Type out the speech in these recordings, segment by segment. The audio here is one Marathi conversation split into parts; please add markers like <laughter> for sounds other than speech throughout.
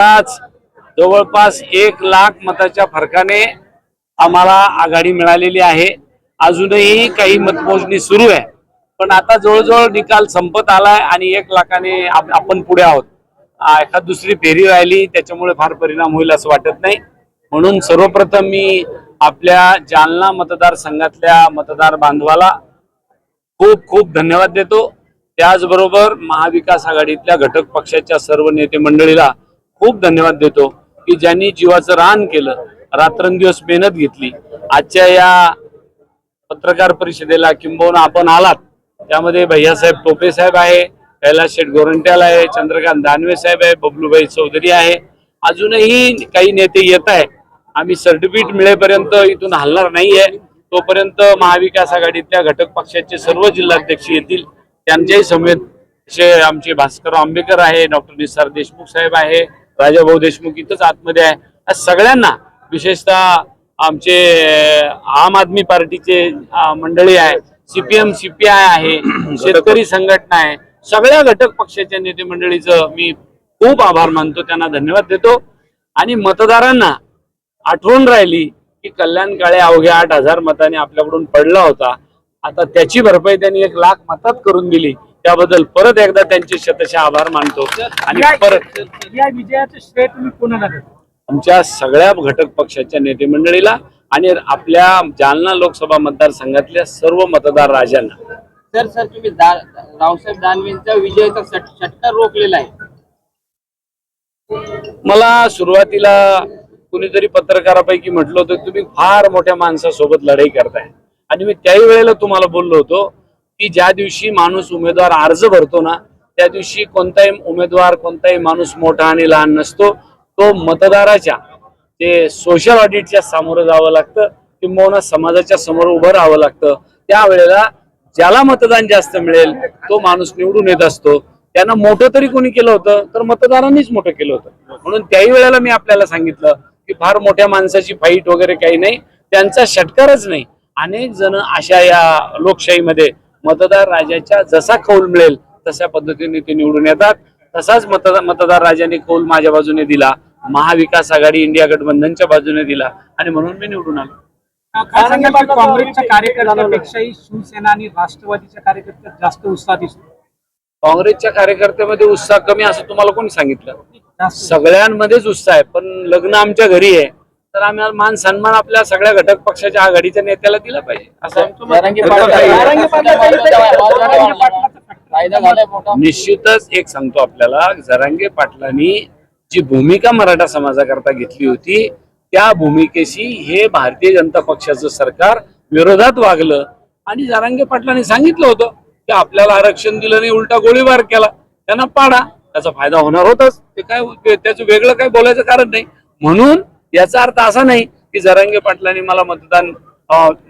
आज जवळपास एक लाख मताच्या फरकाने आम्हाला आघाडी मिळालेली आहे. अजूनही काही मतमोजणी सुरू आहे. पण आता जवळजवळ निकाल संपत आलाय आणि एक लाखाने आपण पुढे आहोत. एखाद दुसरी फेरी राहिली त्याच्यामुळे फार परिणाम होईल असं वाटत नाही. म्हणून सर्वप्रथम मी आपल्या जालना मतदारसंघातल्या मतदार बांधवाला खूप खूप धन्यवाद देतो. त्याचबरोबर महाविकास आघाडीतल्या घटक पक्षाच्या सर्व नेते मंडळीला खूप धन्यवाद देतो की ज्यांनी जीवाचं रान केलं रात्रंदिवस मेहनत घेतली. आजच्या या पत्रकार परिषदेला किंबहुना आपण आलात. त्यामध्ये भैयासाहेब टोपे साहेब आहे कैलास शेठ गोरंट्याल आहे चंद्रकांत दानवे साहेब आहे बबलूभाई चौधरी आहे. अजूनही काही नेते येत आहे आम्ही सर्टिफिकेट मिळेपर्यंत इथून हलणार नाहीये. तोपर्यंत महाविकास आघाडीतल्या घटक पक्षाचे सर्व जिल्हाध्यक्ष येतील. त्यांच्याही समेत असे आमचे भास्कर आंबेकर आहे डॉक्टर निसार देशमुख साहेब आहे राजाभाऊ देशमुख इथंच आतमध्ये आहे. या सगळ्यांना विशेषतः आमचे आम आदमी पार्टीचे मंडळी आहे सीपीएम सीपीआय आहे <coughs> शेतकरी संघटना आहे सगळ्या घटक पक्षाच्या नेते मंडळीचं मी खूप आभार मानतो त्यांना धन्यवाद देतो. आणि मतदारांना आठवण राहिली की कल्याण काळे अवघ्या आठ हजार मताने आपल्याकडून पडला होता. आता त्याची भरपाई त्यांनी एक लाख मतात करून दिली. त्याबद्दल परत एकदा त्यांचे शतशः आभार मानतो. आणि परत या विजयाचं श्रेय तुम्ही कोणाला देता? आमच्या सगळ्या घटक पक्षाच्या नेते मंडळीला आणि आपल्या जालना लोकसभा मतदारसंघातल्या सर्व मतदार राजांना. सर सर तुम्ही दा- रावसाहेब दानवेंचा विजयाचा षटकार रोखलेला आहे. मला सुरुवातीला कुणीतरी पत्रकारापैकी म्हटलं होतं तुम्ही फार मोठ्या माणसासोबत लढाई करताय. आणि मी त्याही वेळेला तुम्हाला बोललो होतो की ज्या दिवशी माणूस उमेदवार अर्ज भरतो ना त्या दिवशी कोणताही उमेदवार कोणताही माणूस मोठा आणि लहान नसतो. तो मतदाराच्या ते सोशल ऑडिटच्या सामोरं जावं लागतं किंबहुना समाजाच्या समोर उभं राहावं लागतं. त्यावेळेला ज्याला मतदान जास्त मिळेल तो माणूस निवडून येत असतो. त्यांना मोठं तरी कोणी केलं होतं तर मतदारांनीच मोठं केलं होतं. म्हणून त्याही वेळेला मी आपल्याला सांगितलं की फार मोठ्या माणसाची फाईट वगैरे काही नाही त्यांचा षटकारच नाही. अनेक जण अशा या लोकशाहीमध्ये मतदार राजाच्या जसा कौल मिळेल तशा पद्धतीने ते निवडून येतात. तसाच मतदार मतदार राजाने कौल माझ्या बाजूने दिला. महाविकास आघाडी इंडिया गठबंधनच्या बाजूने दिला. आणि म्हणून मी निवडून आलो. काँग्रेसच्या कार्यकर्त्यापेक्षाही शिवसेना आणि राष्ट्रवादीच्या कार्यकर्त्यात जास्त उत्साह दिसतो? काँग्रेसच्या कार्यकर्त्यामध्ये उत्साह कमी असं तुम्हाला कोणी सांगितलं? सगळ्यांमध्येच उत्साह आहे पण लग्न आमच्या घरी आहे. तर आम्ही मान सन्मान आपल्या सगळ्या घटक पक्षाच्या आघाडीच्या नेत्याला दिला पाहिजे. असं आमचं निश्चितच एक सांगतो आपल्याला जरांगे पाटलांनी जी भूमिका मराठा समाजाकरता घेतली होती त्या भूमिकेशी हे भारतीय जनता पक्षाचं सरकार विरोधात वागलं. आणि जरांगे पाटलांनी सांगितलं होतं की आपल्याला आरक्षण दिलं नाही उलटा गोळीबार केला. त्यांना पाडा त्याचा फायदा होणार होताच. ते काय त्याचं वेगळं काय बोलायचं कारण नाही. म्हणून याचा अर्थ असा नाही की जरांगे पाटलांनी मला मतदान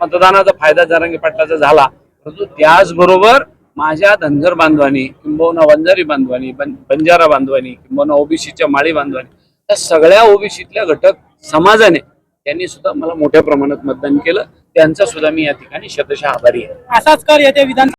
मतदानाचा फायदा जरांगे पाटलाचा झाला. परंतु त्याचबरोबर माझ्या धनगर बांधवांनी किंबहुना वंजारी बांधवांनी बंजारा बांधवांनी किंबहुना ओबीसीच्या माळी बांधवांनी त्या सगळ्या ओबीसीतल्या घटक समाजाने त्यांनी सुद्धा मला मोठ्या प्रमाणात मतदान केलं. त्यांचा सुद्धा मी या ठिकाणी शतशः आभारी आहे. असाच कर येत्या विधान